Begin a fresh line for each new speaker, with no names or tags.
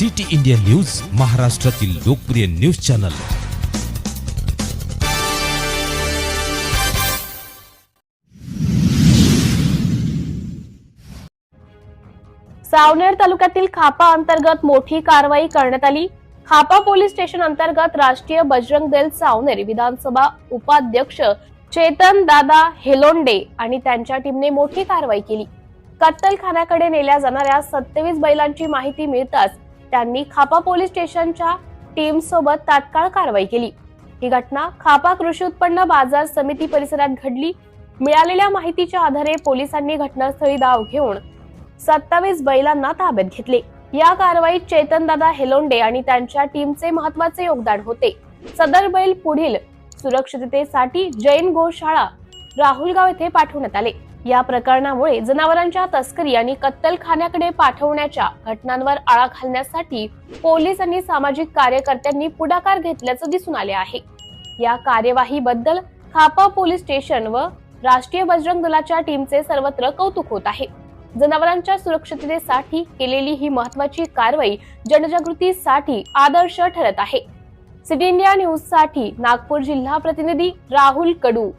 City India news महाराष्ट्रातील लोकप्रिय news channel.
Saoner तालुक्यातील खापा अंतर्गत मोठी कारवाई करण्यात आली. खापा पोलीस स्टेशन अंतर्गत राष्ट्रीय बजरंग दल सावनेर विधानसभा उपाध्यक्ष चेतन दादा हेलोंडे आणि त्यांच्या टीमने मोठी कारवाई केली. कत्तलखान्याकडे नेल्या जाणाऱ्या सत्तावीस बैलांची माहिती मिळताच त्यांनी खापा पोलीस स्टेशनच्या टीम सोबत तात्काळ कारवाई केली. ही घटना खापा कृषी उत्पन्न बाजार समिती परिसरात घडली. मिळालेल्या माहितीच्या आधारे पोलिसांनी घटनास्थळी धाव घेऊन सत्तावीस बैलांना ताब्यात घेतले. या कारवाईत चेतनदादा हेलोंडे आणि त्यांच्या टीमचे महत्त्वाचे योगदान होते. सदर बैल पुढील सुरक्षिततेसाठी जैन गोशाळा राहुलगाव येथे पाठवण्यात आले. या प्रकरणामुळे जनावरांच्या तस्करी आणि कत्तलखान्याकडे पाठवण्याच्या घटनांवर आळा घालण्यासाठी पोलीस आणि सामाजिक कार्यकर्त्यांनी पुढाकार घेतल्याचं दिसून आले आहे. या कार्यवाहीबद्दल खापा पोलीस स्टेशन व राष्ट्रीय बजरंग दलाच्या टीमचे सर्वत्र कौतुक होत आहे. जनावरांच्या सुरक्षिततेसाठी केलेली ही महत्वाची कारवाई जनजागृतीसाठी आदर्श ठरत आहे. सिटी इंडिया न्यूजसाठी नागपूर जिल्हा प्रतिनिधी राहुल कडू.